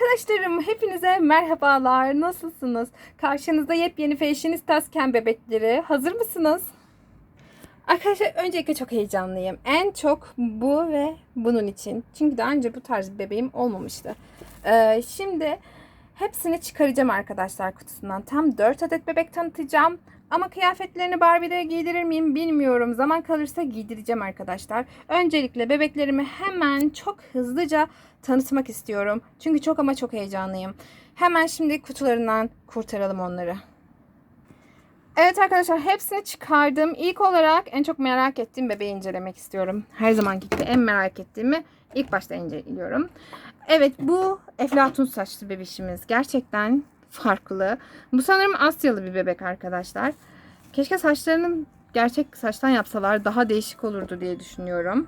Arkadaşlarım hepinize merhabalar. Nasılsınız? Karşınızda yepyeni Fashionistasken bebekleri. Hazır mısınız? Arkadaşlar öncelikle çok heyecanlıyım. En çok bu ve bunun için. Çünkü daha önce bu tarz bir bebeğim olmamıştı. Ee, şimdi hepsini çıkaracağım arkadaşlar kutusundan. Tam 4 adet bebek tanıtacağım. Ama kıyafetlerini Barbie'de giydirir miyim bilmiyorum. Zaman kalırsa giydireceğim arkadaşlar. Öncelikle bebeklerimi hemen çok hızlıca tanıtmak istiyorum. Çünkü çok ama çok heyecanlıyım. Hemen şimdi kutularından kurtaralım onları. Evet arkadaşlar hepsini çıkardım. İlk olarak en çok merak ettiğim bebeği incelemek istiyorum. Her zaman gibi en merak ettiğimi ilk başta inceliyorum. Evet bu eflatun saçlı bebişimiz. Gerçekten farklı. Bu sanırım Asyalı bir bebek arkadaşlar. Keşke saçlarını gerçek saçtan yapsalar daha değişik olurdu diye düşünüyorum.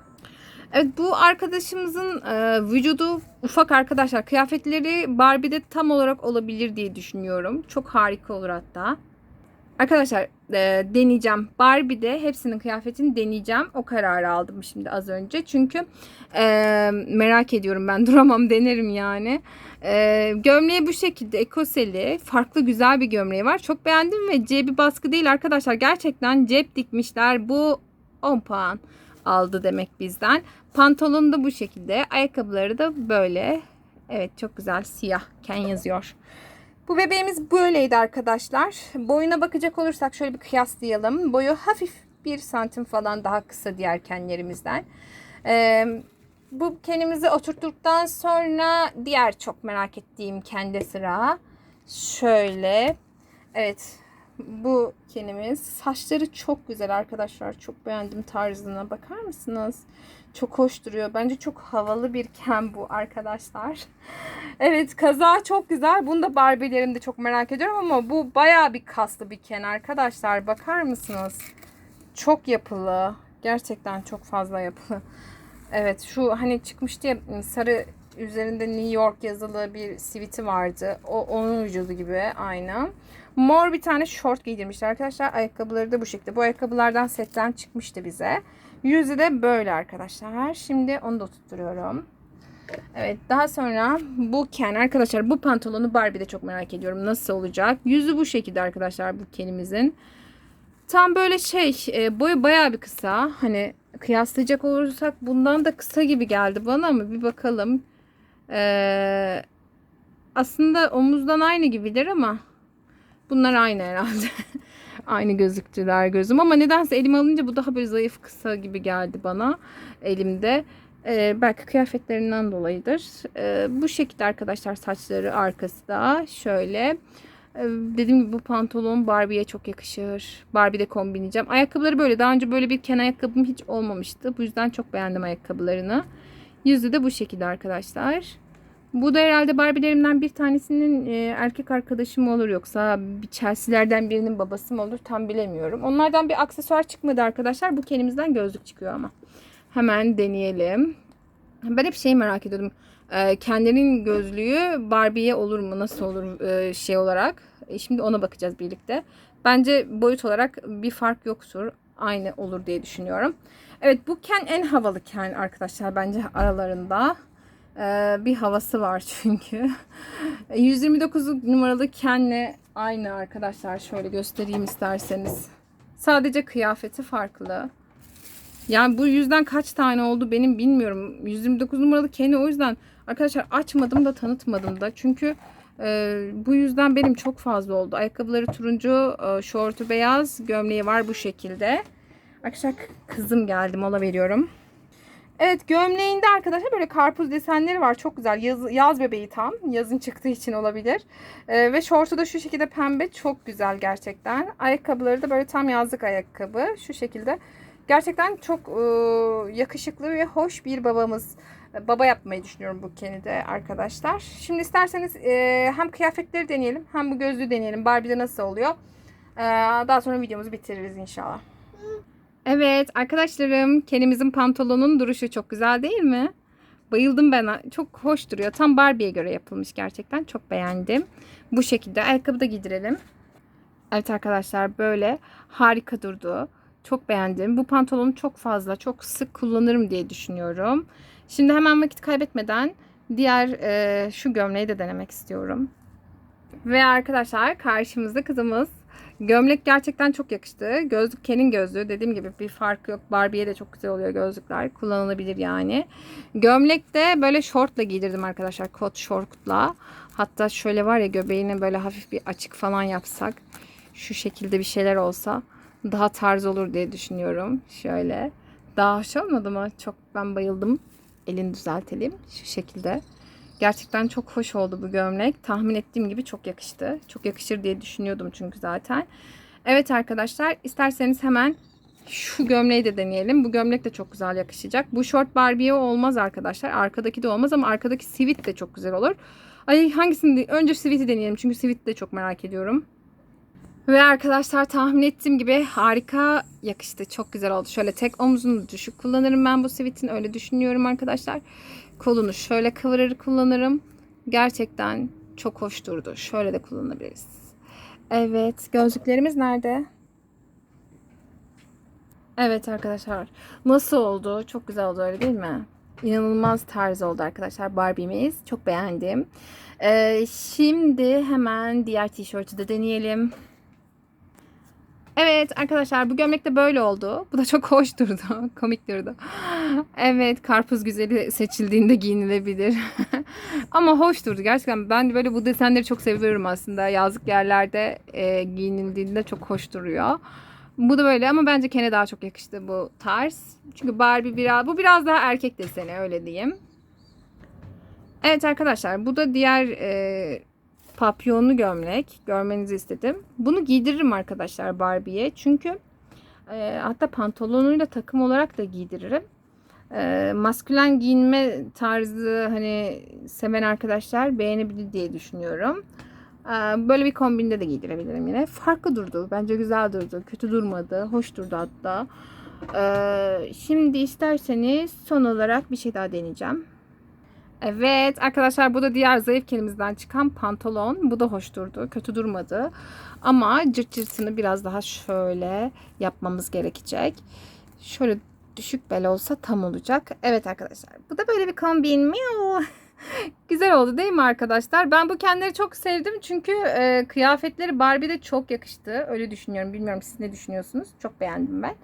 Evet bu arkadaşımızın e, vücudu ufak arkadaşlar. Kıyafetleri Barbie'de tam olarak olabilir diye düşünüyorum. Çok harika olur hatta. Arkadaşlar e, deneyeceğim. Barbie'de hepsinin kıyafetini deneyeceğim. O kararı aldım şimdi az önce. Çünkü e, merak ediyorum ben duramam denerim yani. E, gömleği bu şekilde ekoseli. Farklı güzel bir gömleği var. Çok beğendim ve cebi baskı değil arkadaşlar. Gerçekten cep dikmişler. Bu 10 puan aldı demek bizden. Pantolonu da bu şekilde. Ayakkabıları da böyle. Evet çok güzel siyah. Ken yazıyor. Bu bebeğimiz böyleydi arkadaşlar. Boyuna bakacak olursak şöyle bir kıyaslayalım. Boyu hafif bir santim falan daha kısa diğer kenlerimizden. Ee, bu kenimizi oturttuktan sonra diğer çok merak ettiğim kende sıra. Şöyle. Evet. Bu kenimiz. Saçları çok güzel arkadaşlar. Çok beğendim tarzına. Bakar mısınız? Çok hoş duruyor. Bence çok havalı bir ken bu arkadaşlar. Evet kaza çok güzel. Bunu da Barbie'lerimde çok merak ediyorum ama bu baya bir kaslı bir ken arkadaşlar. Bakar mısınız? Çok yapılı. Gerçekten çok fazla yapılı. Evet şu hani çıkmıştı ya sarı üzerinde New York yazılı bir siviti vardı. O onun vücudu gibi aynı. Mor bir tane short giydirmişler arkadaşlar. Ayakkabıları da bu şekilde. Bu ayakkabılardan setten çıkmıştı bize. Yüzü de böyle arkadaşlar. Şimdi onu da tutturuyorum. Evet daha sonra bu Ken arkadaşlar bu pantolonu Barbie'de çok merak ediyorum. Nasıl olacak? Yüzü bu şekilde arkadaşlar bu Ken'imizin. Tam böyle şey e, boyu bayağı bir kısa. Hani kıyaslayacak olursak bundan da kısa gibi geldi bana ama bir bakalım. Ee, aslında omuzdan aynı gibidir ama bunlar aynı herhalde. aynı gözüktüler gözüm ama nedense elim alınca bu daha böyle zayıf kısa gibi geldi bana elimde. Ee, belki kıyafetlerinden dolayıdır. Ee, bu şekilde arkadaşlar saçları arkası da şöyle. Ee, dediğim gibi bu pantolon Barbie'ye çok yakışır. Barbie'de kombinleyeceğim. Ayakkabıları böyle. Daha önce böyle bir ken ayakkabım hiç olmamıştı. Bu yüzden çok beğendim ayakkabılarını. Yüzü de bu şekilde arkadaşlar. Bu da herhalde Barbie'lerimden bir tanesinin e, erkek arkadaşım olur yoksa bir Chelsea'lerden birinin babası mı olur tam bilemiyorum. Onlardan bir aksesuar çıkmadı arkadaşlar. Bu kendimizden gözlük çıkıyor ama. Hemen deneyelim. Ben hep şey merak ediyordum. E, kendinin gözlüğü Barbie'ye olur mu? Nasıl olur e, şey olarak? E, şimdi ona bakacağız birlikte. Bence boyut olarak bir fark yoktur. Aynı olur diye düşünüyorum. Evet bu Ken en havalı Ken arkadaşlar bence aralarında. Ee, bir havası var çünkü. 129 numaralı Ken'le aynı arkadaşlar. Şöyle göstereyim isterseniz. Sadece kıyafeti farklı. Yani bu yüzden kaç tane oldu benim bilmiyorum. 129 numaralı Ken'i o yüzden arkadaşlar açmadım da tanıtmadım da. Çünkü e, bu yüzden benim çok fazla oldu. Ayakkabıları turuncu, e, şortu beyaz, gömleği var bu şekilde. Arkadaşlar kızım geldi mola veriyorum. Evet gömleğinde arkadaşlar böyle karpuz desenleri var. Çok güzel. Yaz, yaz bebeği tam. Yazın çıktığı için olabilir. Ee, ve şortu da şu şekilde pembe. Çok güzel gerçekten. Ayakkabıları da böyle tam yazlık ayakkabı. Şu şekilde. Gerçekten çok e, yakışıklı ve hoş bir babamız. Baba yapmayı düşünüyorum bu Kenny'de arkadaşlar. Şimdi isterseniz e, hem kıyafetleri deneyelim hem bu gözlüğü deneyelim. Barbie'de nasıl oluyor. E, daha sonra videomuzu bitiririz inşallah. Evet arkadaşlarım Kenimizin pantolonun duruşu çok güzel değil mi? Bayıldım ben. Çok hoş duruyor. Tam Barbie'ye göre yapılmış gerçekten. Çok beğendim. Bu şekilde ayakkabı da giydirelim. Evet arkadaşlar böyle harika durdu. Çok beğendim. Bu pantolonu çok fazla, çok sık kullanırım diye düşünüyorum. Şimdi hemen vakit kaybetmeden diğer e, şu gömleği de denemek istiyorum. Ve arkadaşlar karşımızda kızımız. Gömlek gerçekten çok yakıştı. Gözlük Ken'in gözlüğü. Dediğim gibi bir fark yok. Barbie'ye de çok güzel oluyor gözlükler. Kullanılabilir yani. Gömlek de böyle şortla giydirdim arkadaşlar. Kot şortla. Hatta şöyle var ya göbeğine böyle hafif bir açık falan yapsak. Şu şekilde bir şeyler olsa daha tarz olur diye düşünüyorum. Şöyle. Daha hoş olmadı mı? Çok ben bayıldım. Elini düzeltelim. Şu şekilde. Gerçekten çok hoş oldu bu gömlek. Tahmin ettiğim gibi çok yakıştı. Çok yakışır diye düşünüyordum çünkü zaten. Evet arkadaşlar isterseniz hemen şu gömleği de deneyelim. Bu gömlek de çok güzel yakışacak. Bu short Barbie'ye olmaz arkadaşlar. Arkadaki de olmaz ama arkadaki sivit de çok güzel olur. Ay hangisini? Önce siviti deneyelim. Çünkü sivit de çok merak ediyorum. Ve arkadaşlar tahmin ettiğim gibi harika yakıştı. Çok güzel oldu. Şöyle tek omzunu düşük kullanırım ben bu sivitin. Öyle düşünüyorum arkadaşlar. Kolunu şöyle kıvırır kullanırım. Gerçekten çok hoş durdu. Şöyle de kullanabiliriz. Evet. Gözlüklerimiz nerede? Evet arkadaşlar. Nasıl oldu? Çok güzel oldu öyle değil mi? İnanılmaz tarz oldu arkadaşlar Barbie'miz. Çok beğendim. Ee, şimdi hemen diğer tişörtü de deneyelim. Evet arkadaşlar bu gömlek de böyle oldu. Bu da çok hoş durdu. Komik durdu. Evet karpuz güzeli seçildiğinde giyinilebilir. Ama hoş durdu gerçekten. Ben böyle bu desenleri çok seviyorum aslında. Yazlık yerlerde e, giyinildiğinde çok hoş duruyor. Bu da böyle ama bence Ken'e daha çok yakıştı bu tarz. Çünkü Barbie biraz bu biraz daha erkek deseni öyle diyeyim. Evet arkadaşlar bu da diğer e, papyonlu gömlek. Görmenizi istedim. Bunu giydiririm arkadaşlar Barbie'ye. Çünkü e, hatta pantolonuyla takım olarak da giydiririm. E, maskülen giyinme tarzı hani seven arkadaşlar beğenebilir diye düşünüyorum. E, böyle bir kombinde de giydirebilirim yine. Farklı durdu. Bence güzel durdu. Kötü durmadı. Hoş durdu hatta. E, şimdi isterseniz son olarak bir şey daha deneyeceğim. Evet arkadaşlar bu da diğer zayıf kelimizden çıkan pantolon. Bu da hoş durdu. Kötü durmadı. Ama cırt cırtını biraz daha şöyle yapmamız gerekecek. Şöyle düşük bel olsa tam olacak. Evet arkadaşlar bu da böyle bir kombin. Miau. Güzel oldu değil mi arkadaşlar? Ben bu kendileri çok sevdim çünkü e, kıyafetleri Barbie'de çok yakıştı. Öyle düşünüyorum. Bilmiyorum siz ne düşünüyorsunuz? Çok beğendim ben.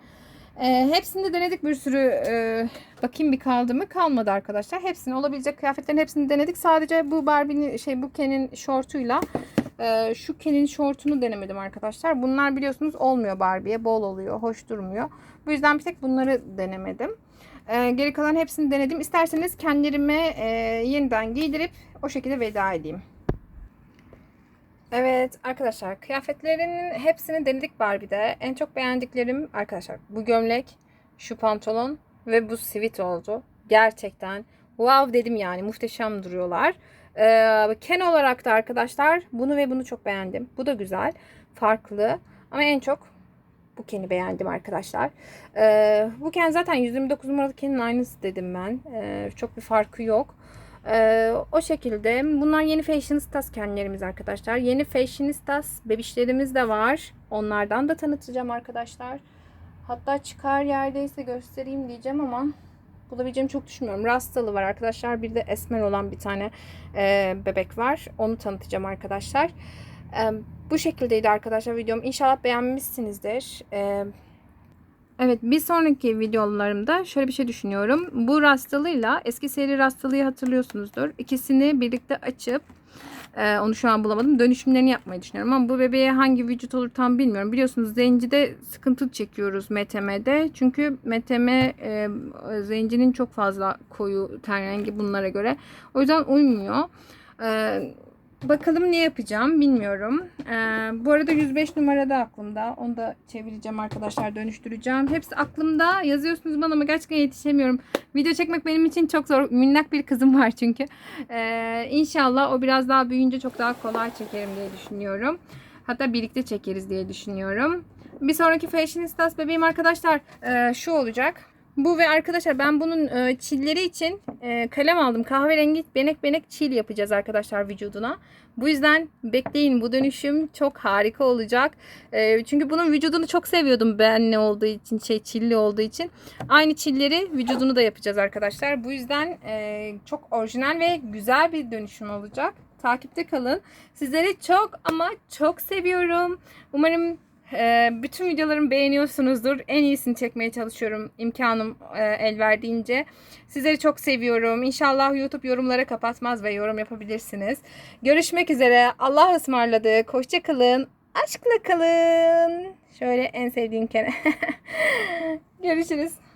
E, hepsini de denedik bir sürü. E, bakayım bir kaldı mı? Kalmadı arkadaşlar. Hepsini olabilecek kıyafetlerin hepsini denedik. Sadece bu Barbie'nin şey bu Ken'in şortuyla e, şu Ken'in şortunu denemedim arkadaşlar. Bunlar biliyorsunuz olmuyor Barbie'ye. Bol oluyor. Hoş durmuyor. Bu yüzden bir tek bunları denemedim. E, geri kalan hepsini denedim. İsterseniz kendilerime e, yeniden giydirip o şekilde veda edeyim. Evet arkadaşlar kıyafetlerin hepsini denedik Barbie'de. En çok beğendiklerim arkadaşlar bu gömlek, şu pantolon ve bu sivit oldu. Gerçekten wow dedim yani muhteşem duruyorlar. Ee, Ken olarak da arkadaşlar bunu ve bunu çok beğendim. Bu da güzel, farklı ama en çok bu Ken'i beğendim arkadaşlar. Ee, bu Ken zaten 129 numaralı Ken'in aynısı dedim ben. Ee, çok bir farkı yok. Ee, o şekilde. Bunlar yeni Fashionistas kendilerimiz arkadaşlar. Yeni Fashionistas bebişlerimiz de var. Onlardan da tanıtacağım arkadaşlar. Hatta çıkar yerdeyse göstereyim diyeceğim ama bulabileceğimi çok düşünmüyorum. Rastalı var arkadaşlar. Bir de esmer olan bir tane e, bebek var. Onu tanıtacağım arkadaşlar. E, bu şekildeydi arkadaşlar videom. İnşallah beğenmişsinizdir. E, Evet bir sonraki videolarımda şöyle bir şey düşünüyorum. Bu rastalıyla eski seri rastalıyı hatırlıyorsunuzdur. İkisini birlikte açıp e, onu şu an bulamadım. Dönüşümlerini yapmayı düşünüyorum ama bu bebeğe hangi vücut olur tam bilmiyorum. Biliyorsunuz zencide sıkıntı çekiyoruz MTM'de. Çünkü MTM e, zencinin çok fazla koyu ten rengi bunlara göre. O yüzden uymuyor. E, Bakalım ne yapacağım bilmiyorum. Ee, bu arada 105 numarada aklımda. Onu da çevireceğim arkadaşlar dönüştüreceğim. Hepsi aklımda. Yazıyorsunuz bana ama gerçekten yetişemiyorum. Video çekmek benim için çok zor. Minnak bir kızım var çünkü. Ee, inşallah o biraz daha büyüyünce çok daha kolay çekerim diye düşünüyorum. Hatta birlikte çekeriz diye düşünüyorum. Bir sonraki Fashionistas bebeğim arkadaşlar e, şu olacak. Bu ve arkadaşlar ben bunun e, çilleri için e, kalem aldım. Kahverengi benek benek çil yapacağız arkadaşlar vücuduna. Bu yüzden bekleyin bu dönüşüm çok harika olacak. E, çünkü bunun vücudunu çok seviyordum ben ne olduğu için şey çilli olduğu için. Aynı çilleri vücudunu da yapacağız arkadaşlar. Bu yüzden e, çok orijinal ve güzel bir dönüşüm olacak. Takipte kalın. Sizleri çok ama çok seviyorum. Umarım ee, bütün videolarımı beğeniyorsunuzdur. En iyisini çekmeye çalışıyorum imkanım e, el verdiğince. Sizleri çok seviyorum. İnşallah YouTube yorumlara kapatmaz ve yorum yapabilirsiniz. Görüşmek üzere. Allah ısmarladık. Hoşça kalın. Aşkla kalın. Şöyle en sevdiğim kere. Görüşürüz.